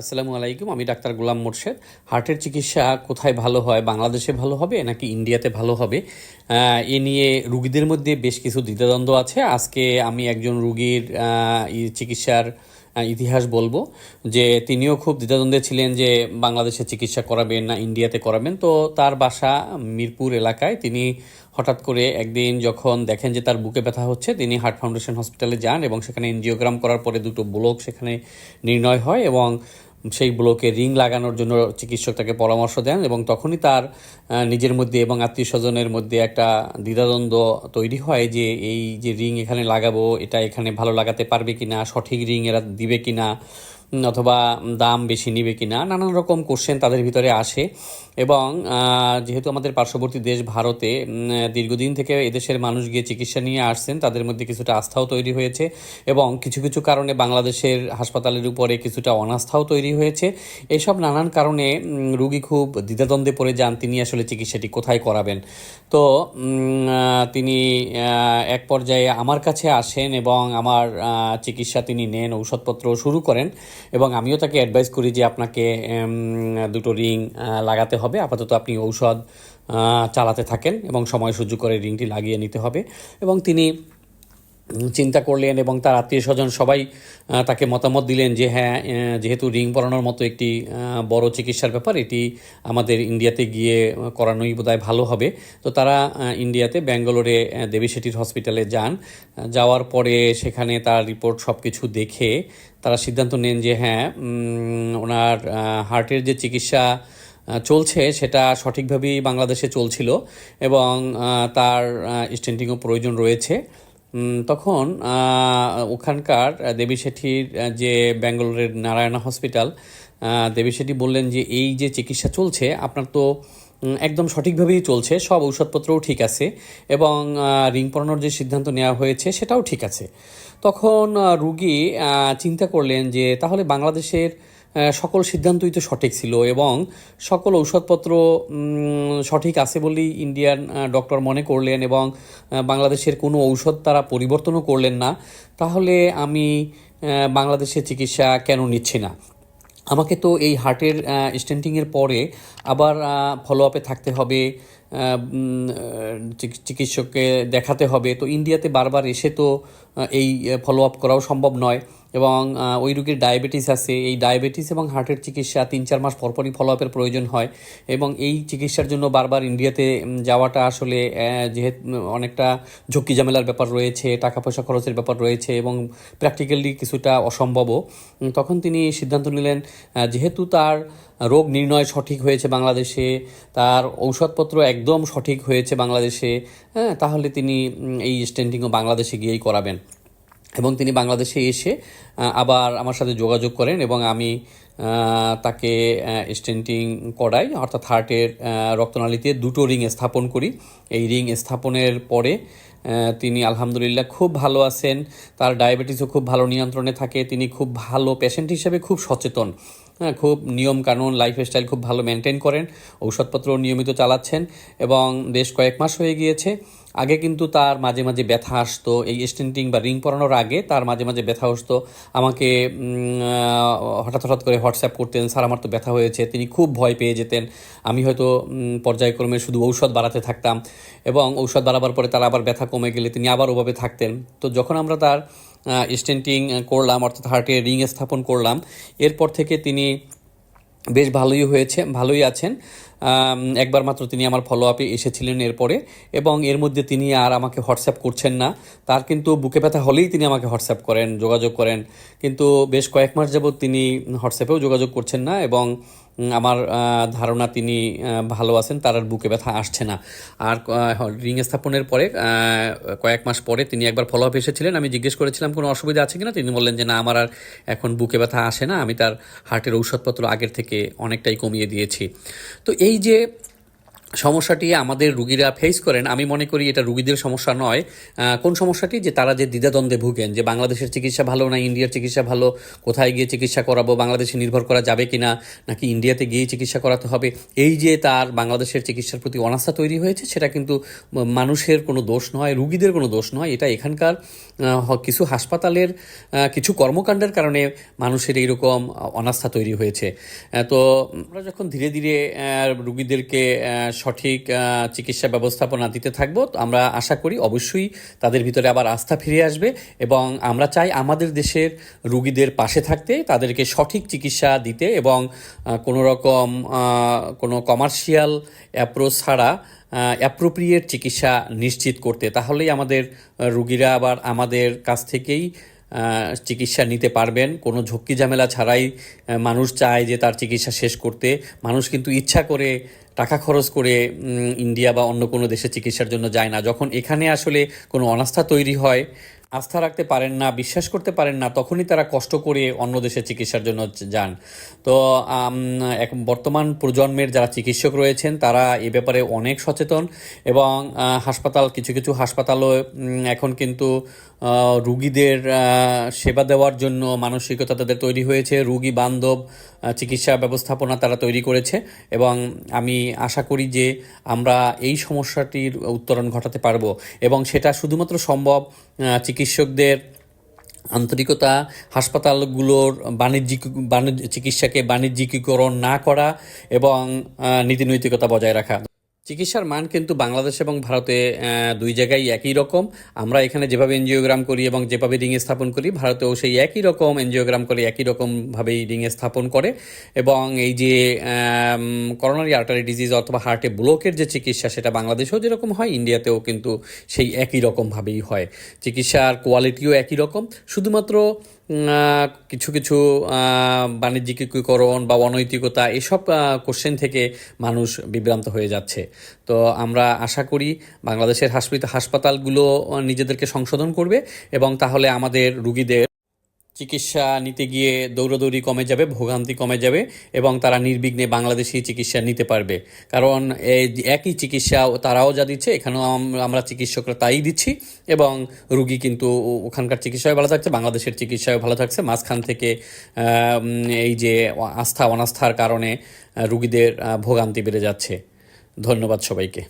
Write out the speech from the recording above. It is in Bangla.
আসসালামু আলাইকুম, আমি ডাক্তার গোলাম মোর্শেদ। হার্টের চিকিৎসা কোথায় ভালো হয়, বাংলাদেশে ভালো হবে, নাকি ইন্ডিয়াতে ভালো হবে? এ নিয়ে রুগীদের মধ্যে বেশ কিছু দ্বিধাদ্বন্দ্ব আছে। আজকে আমি একজন রুগীর চিকিৎসার ইতিহাস বলব, যে তিনিও খুব দ্বিধাদ্বন্দ্বে ছিলেন যে বাংলাদেশে চিকিৎসা করাবেন না, ইন্ডিয়াতে করাবেন। তো তার বাসা মিরপুর এলাকায় তিনি হঠাৎ করে একদিন যখন দেখেন যে তার বুকে ব্যথা হচ্ছে, তিনি হার্ট ফাউন্ডেশন হসপিটালে যান এবং সেখানে এনজিওগ্রাম করার পরে দুটো ব্লক সেখানে নির্ণয় হয় এবং সেই ব্লকে রিং লাগানোর জন্য চিকিৎসক তাকে পরামর্শ দেন এবং তখনই তার নিজের মধ্যে এবং আত্মীয় স্বজনের মধ্যে একটা দ্বিধাদ্বন্দ্ব তৈরি হয় যে এই যে রিং এখানে লাগাবো এটা এখানে ভালো লাগাতে পারবে কি না সঠিক রিং এরা দিবে কিনা। উম, অথবা দাম বেশি নিবে কিনা, নানান রকম কোশ্চেন তাদের ভিতরে আসে। এবং যেহেতু আমাদের পার্শ্ববর্তী দেশ ভারতে দীর্ঘদিন থেকে এদেশের মানুষ গিয়ে চিকিৎসা নিয়ে আসছেন, তাদের মধ্যে কিছুটা আস্থাও তৈরি হয়েছে এবং কিছু কিছু কারণে বাংলাদেশের হাসপাতালের উপরে কিছুটা অনাস্থাও তৈরি হয়েছে। এসব নানান কারণে রুগী খুব দ্বিধাদ্বন্দ্বে পড়ে যান তিনি আসলে চিকিৎসাটি কোথায় করাবেন। তো তিনি এক পর্যায়ে আমার কাছে আসেন এবং আমার চিকিৎসা তিনি নেন, ঔষধপত্র শুরু করেন। এবং আমিও তাকে অ্যাডভাইস করি যে আপনাকে দুটো রিং লাগাতে হবে। আপাতত আপনি ঔষধ চালাতে থাকেন এবং সময় সুযোগ করে রিংটি লাগিয়ে নিতে হবে। এবং তিনি চিন্তা করলেন এবং তার আত্মীয় স্বজন সবাই তাকে মতামত দিলেন যে হ্যাঁ যেহেতু রিং পরানোর মতো একটি বড় চিকিৎসার ব্যাপার, এটি আমাদের ইন্ডিয়াতে গিয়ে করানোই বোধহয় ভালো হবে। তো তারা ইন্ডিয়াতে ব্যাঙ্গালোরে দেবী শেঠির হসপিটালে যান। যাওয়ার পরে সেখানে তার রিপোর্ট সব কিছু দেখে তারা সিদ্ধান্ত নেন যে হ্যাঁ ওনার হার্টের যে চিকিৎসা চলছে, সেটা সঠিকভাবেই বাংলাদেশে চলছিল এবং তার স্টেন্টিংও প্রয়োজন রয়েছে। তখন ওখানকার দেবী শেঠির যে ব্যাঙ্গালোরের নারায়ণা হসপিটাল দেবী শেঠি বললেন যে, এই যে চিকিৎসা চলছে, আপনার তো একদম সঠিকভাবেই চলছে, সব ঔষধপত্রও ঠিক আছে এবং রিং পরানোর যে সিদ্ধান্ত নেওয়া হয়েছে, সেটাও ঠিক আছে। তখন রুগী চিন্তা করলেন যে, তাহলে বাংলাদেশের সকল সিদ্ধান্তই তো সঠিক ছিল এবং সকল ঔষধপত্র সঠিক আছে বলেই ইন্ডিয়ান ডক্টর মনে করলেন এবং বাংলাদেশের কোনো ঔষধ তারা পরিবর্তনও করলেন না। তাহলে আমি বাংলাদেশের চিকিৎসা কেন নিচ্ছি না? আমাকে তো এই হার্টের স্টেন্টিংয়ের পরে আবার ফলো আপে থাকতে হবে চিকিৎসককে দেখাতে হবে। তো ইন্ডিয়াতে বারবার এসে তো এই ফলো আপ করাও সম্ভব নয়। এবং ওই রোগীর ডায়াবেটিস আছে। এই ডায়াবেটিস এবং হার্টের চিকিৎসা তিন চার মাস পরপরই ফলো আপের প্রয়োজন হয় এবং এই চিকিৎসার জন্য বারবার ইন্ডিয়াতে যাওয়াটা আসলে যেহেতু অনেকটা ঝক্কি ঝামেলার ব্যাপার রয়েছে টাকা পয়সা খরচের ব্যাপার রয়েছে এবং প্র্যাকটিক্যালি কিছুটা অসম্ভবও। তখন তিনি সিদ্ধান্ত নিলেন যেহেতু তার রোগ নির্ণয় সঠিক হয়েছে বাংলাদেশে, তার ঔষধপত্র একদম সঠিক হয়েছে বাংলাদেশে হ্যাঁ তাহলে তিনি এই স্টেন্টিংও বাংলাদেশে গিয়েই করাবেন। এবং তিনি বাংলাদেশে এসে আবার আমার সাথে যোগাযোগ করেন এবং আমি তাকে স্টেন্টিং করাই, অর্থাৎ হার্টের রক্তনালীতে দুটো রিং স্থাপন করি। এই রিং স্থাপনের পরে তিনি আলহামদুলিল্লাহ খুব ভালো আছেন। তার ডায়াবেটিসও খুব ভালো নিয়ন্ত্রণে থাকে। তিনি খুব ভালো পেশেন্ট হিসেবে খুব সচেতন। হ্যাঁ খুব নিয়ম কানুন লাইফস্টাইল খুব ভালো মেনটেন করেন। ঔষধপত্র নিয়মিত চালাচ্ছেন এবং বেশ কয়েক মাস হয়ে গিয়েছে। আগে কিন্তু তার মাঝে মাঝে ব্যথা আসতো, এই স্টেন্টিং বা রিং পরানোর আগে তার মাঝে মাঝে ব্যথা আসতো। আমাকে হঠাৎ হঠাৎ করে হোয়াটসঅ্যাপ করতেন, স্যার, আমার তো ব্যথা হয়েছে। তিনি খুব ভয় পেয়ে যেতেন। আমি হয়তো পর্যায়ক্রমে শুধু ঔষধ বাড়াতে থাকতাম এবং ঔষধ বাড়াবার পরে তার আবার ব্যথা কমে গেলে তিনি আবার ওভাবে থাকতেন। তো যখন আমরা তার স্টেন্টিং করলাম, অর্থাৎ হার্টে রিং স্থাপন করলাম, এরপর থেকে তিনি বেশ ভালোই হয়েছে, ভালোই আছেন। একবার মাত্র তিনি আমার ফলো আপে এসেছিলেন এরপরে, এবং এর মধ্যে তিনি আর আমাকে হোয়াটসঅ্যাপ করছেন না। তার কিন্তু বুকে ব্যথা হলেই তিনি আমাকে হোয়াটসঅ্যাপ করেন, যোগাযোগ করেন। কিন্তু বেশ কয়েক মাস যাবৎ তিনি হোয়াটসঅ্যাপেও যোগাযোগ করছেন না, এবং আমার ধারণা তিনি ভালো আছেন, তার আর বুকে ব্যথা আসছে না। আর রিং স্থাপনের পরে কয়েক মাস পরে তিনি একবার ফলো আপ এসেছিলেন। আমি জিজ্ঞেস করেছিলাম, কোনো অসুবিধা আছে কিনা? তিনি বললেন যে, না, আমার আর এখন বুকে ব্যথা আসে না, আমি তার হার্টের ঔষধপত্র আগের থেকে অনেকটাই কমিয়ে দিয়েছি। তো এই যে সমস্যাটি আমাদের রুগীরা ফেস করেন, আমি মনে করি এটা রুগীদের সমস্যা নয়। কোন সমস্যাটি? যে তারা যে দ্বিধাদ্বন্দ্বে ভুগেন, যে বাংলাদেশের চিকিৎসা ভালো না, ইন্ডিয়ার চিকিৎসা ভালো, কোথায় গিয়ে চিকিৎসা করাবো, বাংলাদেশে নির্ভর করা যাবে কিনা, নাকি ইন্ডিয়াতে গিয়ে চিকিৎসা করাতে হবে? এই যে তার বাংলাদেশের চিকিৎসার প্রতি অনাস্থা তৈরি হয়েছে, সেটা কিন্তু মানুষের কোনো দোষ নয়, রুগীদের কোনো দোষ নয়। এটা এখানকার কিছু হাসপাতালের কিছু কর্মকাণ্ডের কারণে মানুষের এইরকম অনাস্থা তৈরি হয়েছে। তো আমরা যখন ধীরে ধীরে রুগীদেরকে সঠিক চিকিৎসা ব্যবস্থাপনা দিতে থাকব। আমরা আশা করি অবশ্যই তাদের ভিতরে আবার আস্থা ফিরে আসবে এবং আমরা চাই আমাদের দেশের রুগীদের পাশে থাকতে, তাদেরকে সঠিক চিকিৎসা দিতে এবং কোনো রকম কোনো কমার্শিয়াল অ্যাপ্রোচ ছাড়া অ্যাপ্রোপ্রিয়েট চিকিৎসা নিশ্চিত করতে। তাহলেই আমাদের রুগীরা আবার আমাদের কাছ থেকেই চিকিৎসা নিতে পারবেন। কোনো ঝক্কি ঝামেলা ছাড়াই মানুষ চায় যে তার চিকিৎসা শেষ করতে। মানুষ কিন্তু ইচ্ছা করে টাকা খরচ করে ইন্ডিয়া বা অন্য কোনো দেশে চিকিৎসার জন্য যায় না। যখন এখানে আসলে কোনো অনাস্থা তৈরি হয় আস্থা রাখতে পারেন না, বিশ্বাস করতে পারেন না, তখনই তারা কষ্ট করে অন্য দেশে চিকিৎসার জন্য যান। তো এক বর্তমান প্রজন্মের যারা চিকিৎসক রয়েছেন, তারা এ ব্যাপারে অনেক সচেতন এবং হাসপাতাল, কিছু কিছু হাসপাতালও এখন কিন্তু রুগীদের সেবা দেওয়ার জন্য মানসিকতা তাদের তৈরি হয়েছে, রুগী বান্ধব চিকিৎসা ব্যবস্থাপনা তারা তৈরি করেছে এবং আমি আশা করি যে আমরা এই সমস্যাটির উত্তরণ ঘটাতে পারব এবং সেটা শুধুমাত্র সম্ভব চিকিৎসকদের আন্তরিকতা হাসপাতালগুলোর বাণিজ্যিক বাণিজ্য চিকিৎসাকে বাণিজ্যিকীকরণ না করা এবং নীতি নৈতিকতা বজায় রাখা। চিকিৎসার মান কিন্তু বাংলাদেশ এবং ভারতে দুই জায়গায় একই রকম। আমরা এখানে যেভাবে এনজিওগ্রাম করি এবং যেভাবে রিং স্থাপন করি, ভারতেও সেই একই রকম এনজিওগ্রাম করে একই রকমভাবেই রিং স্থাপন করে। এবং এই যে করোনারি আর্টারি ডিজিজ অথবা হার্টে ব্লকের যে চিকিৎসা, সেটা বাংলাদেশেও যেরকম হয়, ইন্ডিয়াতেও কিন্তু সেই একই রকমভাবেই হয়। চিকিৎসার কোয়ালিটিও একই রকম। শুধুমাত্র কিছু কিছু বাণিজ্যিকীকরণ বা অনৈতিকতা এসব কোশ্চেন থেকে মানুষ বিভ্রান্ত হয়ে যাচ্ছে। তো আমরা আশা করি বাংলাদেশের হাসপাতাল হাসপাতালগুলো নিজেদেরকে সংশোধন করবে এবং তাহলে আমাদের রুগীদের চিকিৎসা নিতে গিয়ে দৌড়াদৌড়ি কমে যাবে, ভোগান্তি কমে যাবে এবং তারা নির্বিঘ্নে বাংলাদেশি চিকিৎসা নিতে পারবে। কারণ একই চিকিৎসা তারাও যা দিচ্ছে, এখানেও আম- আমরা চিকিৎসকরা তাই দিচ্ছি এবং রুগী কিন্তু ওখানকার চিকিৎসায় ভালো থাকছে, বাংলাদেশের চিকিৎসায় ভালো থাকছে। মাঝখান থেকে এই যে আস্থা, অনাস্থার কারণে রুগীদের ভোগান্তি বেড়ে যাচ্ছে। ধন্যবাদ সবাইকে।